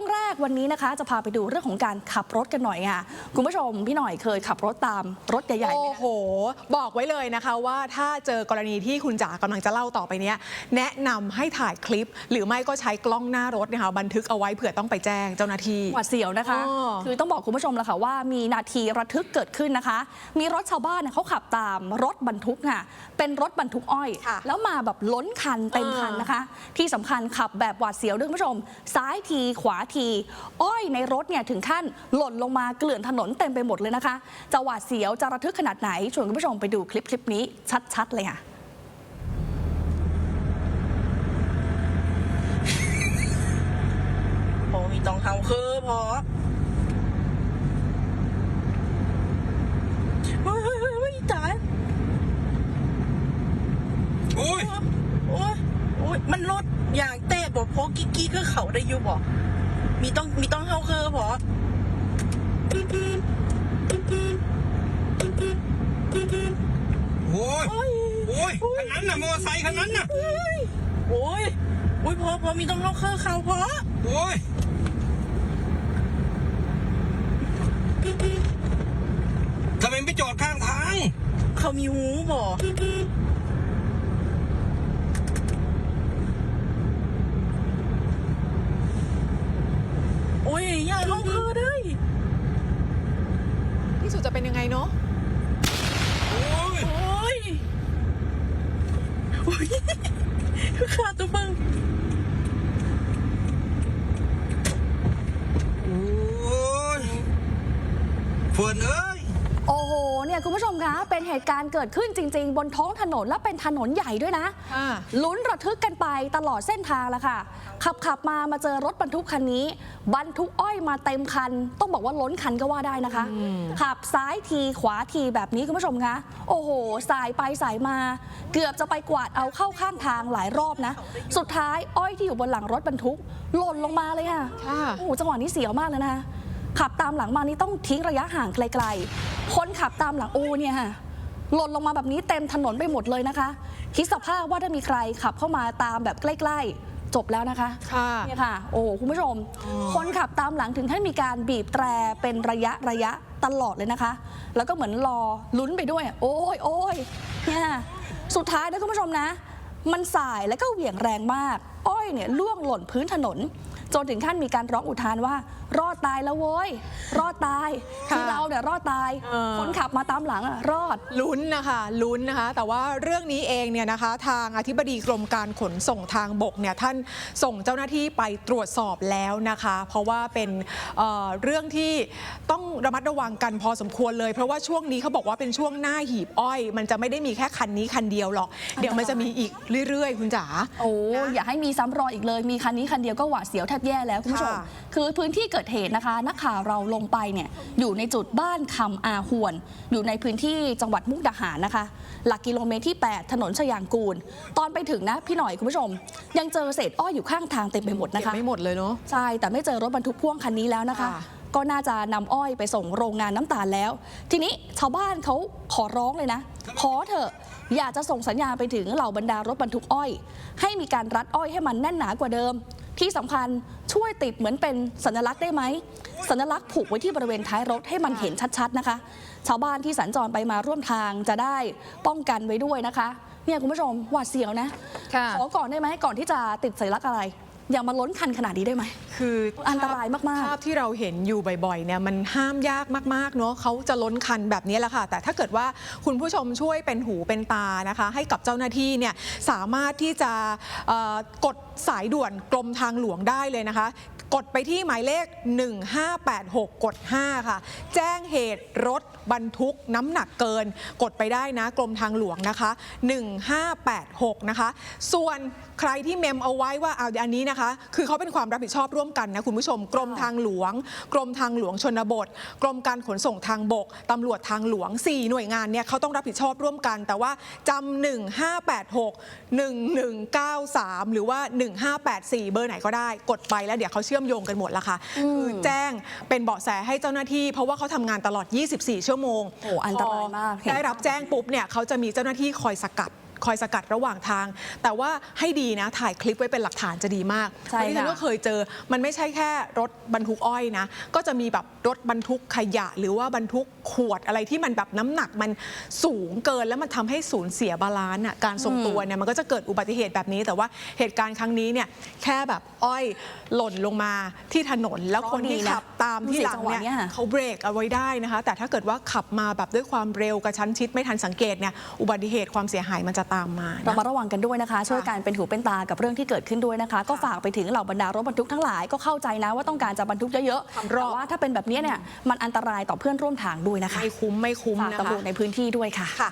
รื่องแรกวันนี้นะคะ จะพาไปดูเรื่องของการขับรถกันหน่อยค่ะ คุณผู้ชมพี่หน่อยเคยขับรถตามรถใหญ่ๆไหมโอ้คะโห บอกไว้เลยนะคะว่าถ้าเจอกรณีที่คุณจ๋ากำลังจะเล่าต่อไปเนี้ย แนะนำให้ถ่ายคลิป หรือไม่ก็ใช้กล้องหน้ารถนะคะบันทึกเอาไว้เผื่อต้องไปแจ้งเจ้าหน้าที่ หวาดเสียวนะคะอ๋อคือต้องบอกคุณผู้ชมแล้วค่ะว่ามีนาทีระทึกเกิดขึ้นนะคะ มีรถชาวบ้านเนี่ยเขาขับตามรถบรรทุกค่ะ เป็นรถบรรทุกอ้อย ค่ะแล้วมาแบบล้นคันเต็มคันนะคะ ที่สำคัญขับแบบหวาดเสียวด้วยคุณผู้ชม ซ้ายทีขวาที อ้อยในรถเนี่ยถึงขั้นหล่นลงมาเกลื่อนถนนเต็มไปหมดเลยนะคะจะหวาดเสียวจะระทึกขนาดไหนชวนคุณผู้ชมไปดูคลิปคลิปนี้ชัดๆเลยค่ะพอมีตองเฮาคือพอเฮ้ยเฮ้ยเฮ้ยเฮ้ยตายโอ้ยโอ้ยโอ้ยมันรถอย่างเตะบอกพอกิ๊กกิ๊กก็เขาได้อยู่บอก มีต้องมีต้องเข้าเคอร์พอโอ้ยโอ้ยคันนั้นน่ะมอเไซค์คันนั้นน่ะโอ้ยโอ้ยพอพอมีต้องเข้าเคอร์เขาพอโอ้ยทำไมไม่จอดข้างทาง เขามีหูบอก อ้ยอย่าเฮาคือเด้ยที่สุดจะเป็นยังไงเนาะโอ้ย โอ้ยโอ้ยขาดตัวบังโอ้ยเฟิร์นเอ้ยโอ้โหเนี่ย คุณผู้ชมคะ เป็นเหตุการณ์เกิดขึ้นจริง ๆ บนท้องถนนและเป็นถนนใหญ่ด้วยนะค่ะลุ้นระทึกกันไปตลอดเส้นทางแล้วค่ะ ขับขับมามาเจอรถบรรทุกคันนี้ บรรทุกอ้อยมาเต็มคัน ต้องบอกว่าล้นคันก็ว่าได้นะคะ ขับซ้ายทีขวาทีแบบนี้คุณผู้ชมคะโอ้โห สายไปสายมา เกือบจะไปกวาดเอาเข้าข้างทางหลายรอบนะ สุดท้ายอ้อยที่อยู่บนหลังรถบรรทุกหล่นลงมาเลยค่ะค่ะโอ้โหจังหวะนี้เสียวมากเลยนะคะ ขับตามหลังมานี่ต้องทิ้งระยะห่างไกลๆ คนขับตามหลังโอ้เนี่ยค่ะหล่นลงมาแบบนี้เต็มถนนไปหมดเลยนะคะ คิดสภาพว่าถ้ามีใครขับเข้ามาตามแบบใกล้ ๆ จบแล้วนะคะค่ะเนี่ยค่ะ โอ้โหคุณผู้ชม คนขับตามหลังถึงท่านมีการบีบแตรเป็นระยะระยะตลอดเลยนะคะ แล้วก็เหมือนรอลุ้นไปด้วย โอ้ยโอ้ยเนี่ยสุดท้ายนะคุณผู้ชมนะ มันสายแล้วก็เหวี่ยงแรงมาก อ้อยเนี่ยล่วงหล่นพื้นถนน จนถึงขั้นมีการร้องอุทานว่า รอดตายแล้วเว้ย รอดตายค่ะคือเราเนี่ยรอดตาย เออ คนขับมาตามหลังอะรอด ลุ้นนะคะลุ้นนะคะ แต่ว่าเรื่องนี้เองเนี่ยนะคะ ทางอธิบดีกรมการขนส่งทางบกเนี่ยท่านส่งเจ้าหน้าที่ไปตรวจสอบแล้วนะคะ เพราะว่าเป็นเอ่อเรื่องที่ต้องระมัดระวังกันพอสมควรเลย เพราะว่าช่วงนี้เขาบอกว่าเป็นช่วงหน้าหีบอ้อย มันจะไม่ได้มีแค่คันนี้คันเดียวหรอก เดี๋ยวมันจะมีอีกเรื่อย ๆ คุณจ๋า โอ้อย่าให้มีซ้ำรอยอีกเลย มีคันนี้คันเดียวก็หวาดเสียวแทบแย่แล้วคุณผู้ชม ค่ะ คือพื้นที่เกิดเหตุนะคะ นักข่าวเราลงไปเนี่ยอยู่ในจุดบ้านคำอาหวน อยู่ในพื้นที่จังหวัดมุกดาหารนะคะ หลักกิโลเมตรที่ 8 ถนนชยางกูล ตอนไปถึงนะพี่หน่อยคุณผู้ชม ยังเจอเศษอ้อยอยู่ข้างทางเต็มไปหมดนะเก็บคะไม่หมดเลยเนาะใช่แต่ไม่เจอรถบรรทุกพ่วงคันนี้แล้วนะคะค่ะก็น่าจะนำอ้อยไปส่งโรงงานน้ำตาลแล้ว ทีนี้ชาวบ้านเขาขอร้องเลยนะ ขอเถอะ อยากจะส่งสัญญาณไปถึงเหล่าบรรดารถบรรทุกอ้อย ให้มีการรัดอ้อยให้มันแน่นหนากว่าเดิม ที่สำคัญช่วยติดเหมือนเป็นสัญลักษณ์ได้ไหมสัญลักษณ์ผูกไว้ที่บริเวณท้ายรถให้มันเห็นชัดๆนะคะ ชาวบ้านที่สัญจรไปมาร่วมทางจะได้ป้องกันไว้ด้วยนะคะ เนี่ยคุณผู้ชมหวาดเสียวนะค่ะขอก่อนได้ไหมก่อนที่จะติดสัญลักษณ์อะไร อย่ามาล้นคันขนาดนี้ได้ไหม คืออันตรายมากๆ ภาพที่เราเห็นอยู่บ่อยๆเนี่ยมันห้ามยากมากๆเนาะเขาจะล้นคันแบบนี้แหละค่ะ แต่ถ้าเกิดว่าคุณผู้ชมช่วยเป็นหูเป็นตานะคะ ให้กับเจ้าหน้าที่เนี่ยสามารถที่จะเอ่อกดสายด่วนกรมทางหลวงได้เลยนะคะกดไปที่หมายเลข 1586 กด 5 ค่ะ แจ้งเหตุรถ บรรทุกน้ำหนักเกิน กดไปได้นะกรมทางหลวงนะคะ 1586 นะคะ ส่วนใครที่เมมเอาไว้ว่าเอาอันนี้นะคะ คือเขาเป็นความรับผิดชอบร่วมกันนะคุณผู้ชมกรมทางหลวง กรมทางหลวงชนบท กรมการขนส่งทางบกตำรวจทางหลวง 4 หน่วยงานเนี่ยเขาต้องรับผิดชอบร่วมกัน แต่ว่าจำ1586 1193 หรือว่า 1584 เบอร์ไหนก็ได้กดไปแล้วเดี๋ยวเขาเชื่อมโยงกันหมดละค่ะคือแจ้งเป็นเบาะแสให้เจ้าหน้าที่ เพราะว่าเขาทำงานตลอด 24 ชั่วโมงโอ้อันตรายมากพอได้รับแจ้งปุ๊บเนี่ยเขาจะมีเจ้าหน้าที่คอยสกัด คอยสกัดระหว่างทาง แต่ว่าให้ดีนะถ่ายคลิปไว้เป็นหลักฐานจะดีมากใช่เพราะที่ฉันค่ะก็เคยเจอ มันไม่ใช่แค่รถบรรทุกอ้อยนะ ก็จะมีแบบรถบรรทุกขยะ หรือว่าบรรทุกขวดอะไรที่มันแบบน้ำหนักมันสูงเกิน แล้วมันทำให้สูญเสียบาลานซ์อะการทรงตัวเนี่ยมันก็จะเกิดอุบัติเหตุแบบนี้ แต่ว่าเหตุการณ์ครั้งนี้เนี่ยแค่แบบอ้อยหล่นลงมาที่ถนนแล้วคนที่เคราะห์ดีนะขับตามที่หลังดูสิจังหวะเนี่เนี่ยยเขาเบรกเอาไว้ได้นะคะ แต่ถ้าเกิดว่าขับมาแบบด้วยความเร็วกระชั้นชิดไม่ทันสังเกตเนี่ยอุบัติเหตุความเสียหายมันจะตามมาเรานะมาระวังกันด้วยนะคะ ช่วยกันเป็นหูเป็นตากับเรื่องที่เกิดขึ้นด้วยนะคะ ก็ฝากไปถึงเหล่าบรรดารถบรรทุกทั้งหลายก็เข้าใจนะว่าต้องการจะบรรทุกเยอะๆความรแต่อบว่าถ้าเป็นแบบนี้เนี่ยมันอันตรายต่อเพื่อนร่วมทางด้วยนะคะไม่คุ้มไม่คุ้มฝากนะตำรคะวจในพื้นที่ด้วยค่ะค่ะ